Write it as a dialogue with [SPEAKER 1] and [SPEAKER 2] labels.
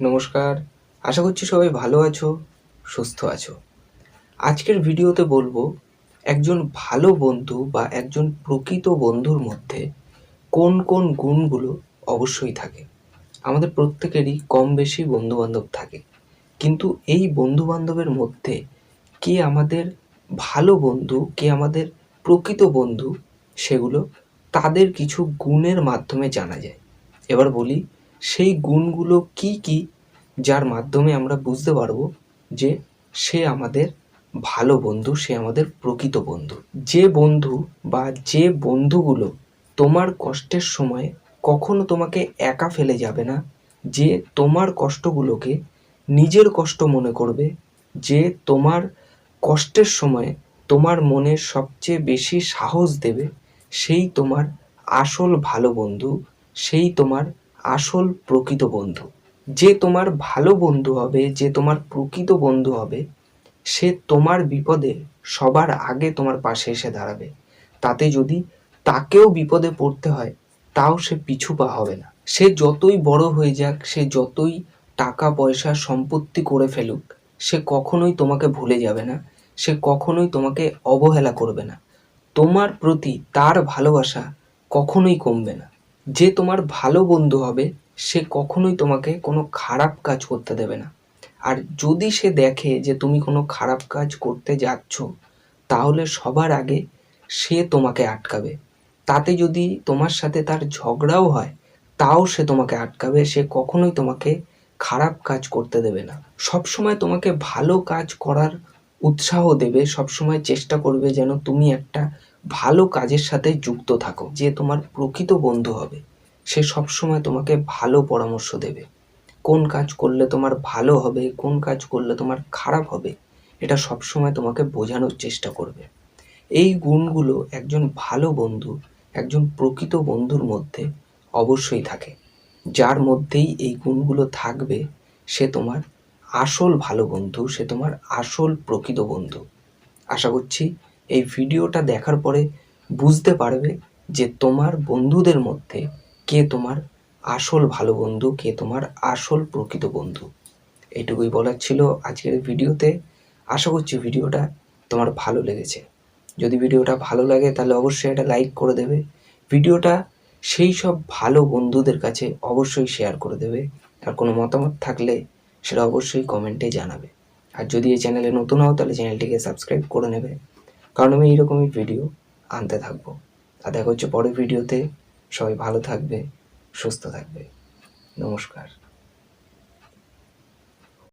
[SPEAKER 1] নমস্কার। আশা করছি সবাই ভালো আছো, সুস্থ আছো। আজকের ভিডিওতে বলব, একজন ভালো বন্ধু বা একজন প্রকৃত বন্ধুর মধ্যে কোন কোন গুণগুলো অবশ্যই থাকে। আমাদের প্রত্যেকেরই কম বেশি বন্ধুবান্ধব থাকে। কিন্তু এই বন্ধুবান্ধবের মধ্যে কে আমাদের ভালো বন্ধু, কে আমাদের প্রকৃত বন্ধু, সেগুলো তাদের কিছু গুণের মাধ্যমে জানা যায়। এবার বলি সেই গুণগুলো কি কি যার মাধ্যমে আমরা বুঝতে পারব যে সে আমাদের ভালো বন্ধু, সে আমাদের প্রকৃত বন্ধু। যে বন্ধু বা যে বন্ধুগুলো তোমার কষ্টের সময় কখনো তোমাকে একা ফেলে যাবে না, যে তোমার কষ্টগুলোকে নিজের কষ্ট মনে করবে, যে তোমার কষ্টের সময় তোমার মনে সবচেয়ে বেশি সাহস দেবে, সেই তোমার আসল ভালো বন্ধু, সেই তোমার আসল প্রকৃত বন্ধু। যে তোমার ভালো বন্ধু হবে, যে তোমার প্রকৃত বন্ধু হবে, সে তোমার বিপদে সবার আগে তোমার পাশে এসে দাঁড়াবে। তাতে যদি তাকেও বিপদে পড়তে হয়, তাও সে পিছু পা হবে না। সে যতই বড় হয়ে যাক, সে যতই টাকা পয়সা সম্পত্তি করে ফেলুক, সে কখনোই তোমাকে ভুলে যাবে না, সে কখনোই তোমাকে অবহেলা করবে না। তোমার প্রতি তার ভালোবাসা কখনোই কমবে না। যে তোমার ভালো বন্ধু হবে, সে কখনোই তোমাকে কোনো খারাপ কাজ করতে দেবে না। আর যদি সে দেখে যে তুমি কোনো খারাপ কাজ করতে যাচ্ছ, তাহলে সবার আগে সে তোমাকে আটকাবে। তাতে যদি তোমার সাথে তার ঝগড়াও হয়, তাও সে তোমাকে আটকাবে। সে কখনোই তোমাকে খারাপ কাজ করতে দেবে না। সবসময় তোমাকে ভালো কাজ করার উৎসাহ দেবে, সবসময় চেষ্টা করবে যেন তুমি একটা ভালো কাজের সাথে যুক্ত থাকো, যে তোমার প্রকৃত বন্ধু হবে। সে সবসময় তোমাকে ভালো পরামর্শ দেবে। কোন কাজ করলে তোমার ভালো হবে, কোন কাজ করলে তোমার খারাপ হবে, এটা সবসময় তোমাকে বোঝানোর চেষ্টা করবে। এই গুণগুলো একজন ভালো বন্ধু, একজন প্রকৃত বন্ধুর মধ্যে অবশ্যই থাকে। যার মধ্যেই এই গুণগুলো থাকবে, সে তোমার আসল ভালো বন্ধু, সে তোমার আসল প্রকৃত বন্ধু। আশা করছি এই ভিডিওটা দেখার পরে বুঝতে পারবে যে তোমার বন্ধুদের মধ্যে কে তোমার আসল ভালো বন্ধু, কে তোমার আসল প্রকৃত বন্ধু। এইটুকুই বলার ছিল আজকের ভিডিওতে। আশা করছি ভিডিওটা তোমার ভালো লেগেছে। যদি ভিডিওটা ভালো লাগে তাহলে অবশ্যই এটা লাইক করে দেবে। ভিডিওটা সেই সব ভালো বন্ধুদের কাছে অবশ্যই শেয়ার করে দেবে। আর কোনো মতামত থাকলে সেটা অবশ্যই কমেন্টে জানাবে। আর যদি এই চ্যানেলে নতুন হও তাহলে চ্যানেলটিকে সাবস্ক্রাইব করে নেবে। কারণ আমি এইরকমই ভিডিও আনতে থাকব। আর দেখা হচ্ছে পরের ভিডিওতে সবাই ভালো থাকবে, সুস্থ থাকবে। নমস্কার।